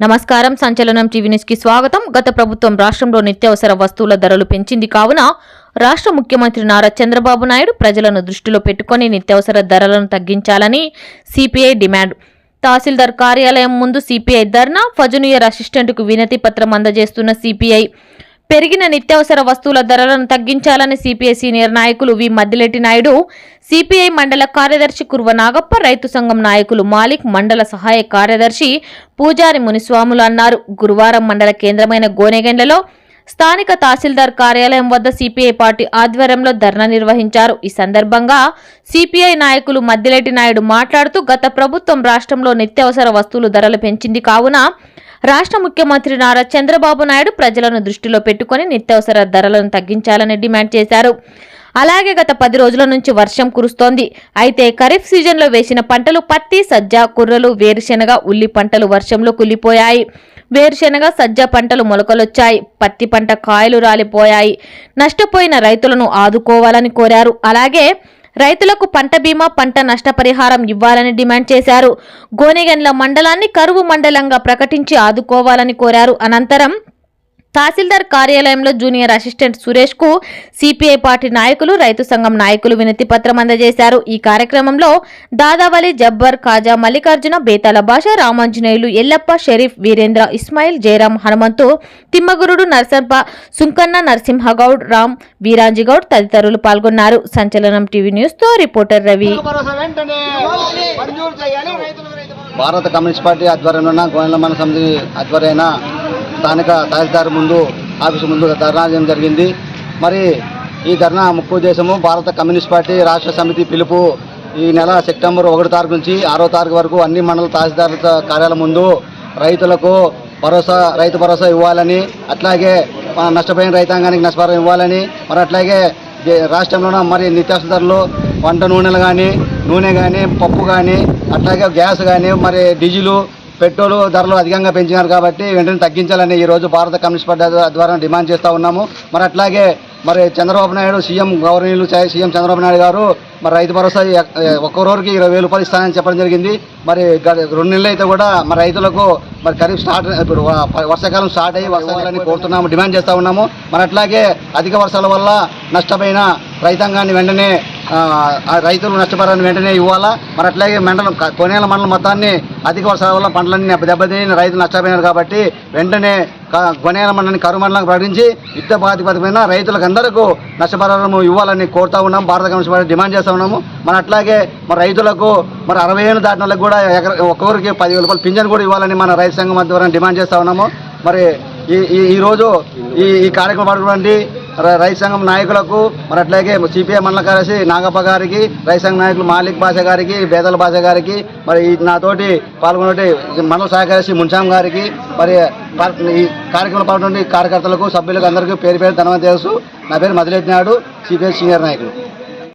నమస్కారం. సంచలనం టీవీ న్యూస్కి స్వాగతం. గత ప్రభుత్వం రాష్ట్రంలో నిత్యావసర వస్తువుల ధరలు పెంచింది కావున రాష్ట్ర ముఖ్యమంత్రి నారా చంద్రబాబు నాయుడు ప్రజలను దృష్టిలో పెట్టుకొని నిత్యావసర ధరలను తగ్గించాలని సిపిఐ డిమాండ్. తహసీల్దార్ కార్యాలయం ముందు సిపిఐ ధర్నా ఫజునియర్ అసిస్టెంట్కు వినతి పత్రం అందజేస్తున్న సిపిఐ పెరిగిన నిత్యావసర వస్తువుల ధరలను తగ్గించాలని సిపిఐ సీనియర్ నాయకులు వి. మద్దిలెట్టి నాయుడు సిపిఐ మండల కార్యదర్శి కుర్వ నాగప్ప రైతు సంఘం నాయకులు మాలిక్ మండల సహాయ కార్యదర్శి పూజారి మునిస్వాములు అన్నారు. గురువారం మండల కేంద్రమైన గోనెగెండలో స్థానిక తహసీల్దార్ కార్యాలయం వద్ద సిపిఐ పార్టీ ఆధ్వర్యంలో ధర్నా నిర్వహించారు. ఈ సందర్భంగా సిపిఐ నాయకులు మద్దిలెట్టి నాయుడు మాట్లాడుతూ గత ప్రభుత్వం రాష్ట్రంలో నిత్యావసర వస్తువులు ధరలు పెంచింది కావున రాష్ట్ర ముఖ్యమంత్రి నారా చంద్రబాబు నాయుడు ప్రజలను దృష్టిలో పెట్టుకుని నిత్యావసర ధరలను తగ్గించాలని డిమాండ్ చేశారు. అలాగే గత పది రోజుల నుంచి వర్షం కురుస్తోంది. అయితే ఖరీఫ్ సీజన్లో వేసిన పంటలు పత్తి సజ్జ కుర్రలు వేరుశెనగ ఉల్లి పంటలు వర్షంలో కులిపోయాయి వేరుశెనగ సజ్జ పంటలు మొలకలొచ్చాయి. పత్తి పంట కాయలు రాలిపోయాయి. నష్టపోయిన రైతులను ఆదుకోవాలని కోరారు. అలాగే రైతులకు పంట బీమా పంట నష్టపరిహారం ఇవ్వాలని డిమాండ్ చేశారు. గోనెగండ్ల మండలాన్ని కరువు మండలంగా ప్రకటించి ఆదుకోవాలని కోరారు. అనంతరం తహసీల్దార్ కార్యాలయంలో జూనియర్ అసిస్టెంట్ సురేష్కు సిపిఐ పార్టీ నాయకులు రైతు సంఘం నాయకులు వినతి పత్రం అందజేశారు. ఈ కార్యక్రమంలో దాదావలి జబ్బర్ ఖాజా మల్లికార్జున బేతాల భాష రామాంజనేయులు ఎల్లప్ప షరీఫ్ వీరేంద్ర ఇస్మాయిల్ జయరాం హనుమంతు తిమ్మగురుడు నరసంప సుంకన్న నరసింహగౌడ్ రామ్ వీరాంజిగౌడ్ తదితరులు పాల్గొన్నారు. సంచలనం టీవీ న్యూస్తో రిపోర్టర్ రవి. భారత కమ్యూనిస్ట్ పార్టీ ఆధ్వర్యంలో ఉన్న సమితి ఆధ్వర్యాన స్థానిక తహసీల్దార్ ముందు ఆఫీసు ముందు ధర్నా చేయడం జరిగింది. మరి ఈ ధర్నా ముఖ్య ఉద్దేశము భారత కమ్యూనిస్ట్ పార్టీ రాష్ట్ర సమితి పిలుపు ఈ నెల సెప్టెంబర్ ఒకటో తారీఖు నుంచి ఆరో తారీఖు వరకు అన్ని మండల తహసీల్దార్ కార్యాలయం ముందు రైతులకు భరోసా రైతు భరోసా ఇవ్వాలని అట్లాగే నష్టపోయిన రైతాంగానికి నష్టపరం ఇవ్వాలని మరి అట్లాగే రాష్ట్రంలోనూ రాష్ట్రంలోన మరి నిత్యావసర ధరలు వంట నూనెలు కానీ నూనె కానీ పప్పు కానీ అట్లాగే గ్యాస్ కానీ మరి డీజిలు పెట్రోల్ ధరలు అధికంగా పెంచినారు కాబట్టి వెంటనే తగ్గించాలని ఈరోజు భారత కమ్యూనిస్ట్ పార్టీ ద్వారా డిమాండ్ చేస్తూ ఉన్నాము. మరి అట్లాగే మరి చంద్రబాబు నాయుడు సీఎం గౌరవనీయులు సీఎం చంద్రబాబు నాయుడు గారు మరి రైతు భరోసా ఒక్క రోజుకి ఇరవై వేలు రూపాయలు ఇస్తానని చెప్పడం జరిగింది. మరి గ- రెండు నెలలు అయితే కూడా మరి రైతులకు మరి ఖరీఫ్ స్టార్ట్ ఇప్పుడు వర్షాకాలం స్టార్ట్ అయ్యి వర్షాకాలాన్ని కోరుతున్నాము డిమాండ్ చేస్తూ ఉన్నాము. మరి అట్లాగే అధిక వర్షాల వల్ల నష్టమైన రైతాంగాన్ని వెంటనే రైతులు నష్టపరాన్ని వెంటనే ఇవ్వాలా? మరి అట్లాగే మండలం కొనేల మండలం మొత్తాన్ని అధిక వర్షాల వల్ల పంటలన్నీ దెబ్బతిని రైతులు నష్టపోయినారు కాబట్టి వెంటనే కొనేల మండలాన్ని కరువు మండలం ప్రకటించి యుద్ధ ప్రాతిపదికన రైతులకు అందరికీ నష్టపరిహారం ఇవ్వాలని కోరుతా ఉన్నాం. భారత కమ్యూనిస్ట్ పార్టీ డిమాండ్ చేస్తూ ఉన్నాము. మరి అట్లాగే మరి రైతులకు మరి అరవై ఏళ్ళు దాటిన వాళ్ళకి కూడా ఎకర ఒక్కొక్కరికి పదివేల రూపాయలు పింఛన్ కూడా ఇవ్వాలని మన రైతు సంఘం ద్వారా డిమాండ్ చేస్తా ఉన్నాము. మరి ఈ ఈ ఈరోజు ఈ ఈ కార్యక్రమం పడినటువంటి రైతు సంఘం నాయకులకు మరి అట్లాగే సిపిఐ మండల కార్యదర్శి నాగప్ప గారికి రైతు సంఘం నాయకులు మాలిక్ బాషా గారికి బేదల బాషా గారికి మరి నాతోటి పాల్గొన్నటువంటి మండల సహాయ కార్యదర్శి మున్షాం గారికి మరి ఈ కార్యక్రమంలో పాల్గొనే కార్యకర్తలకు సభ్యులకు అందరికీ పేరు పేరు ధన్యవాదాలు తెలుసు నా పేరు మదిలెట్టి సిపిఐ సీనియర్ నాయకులు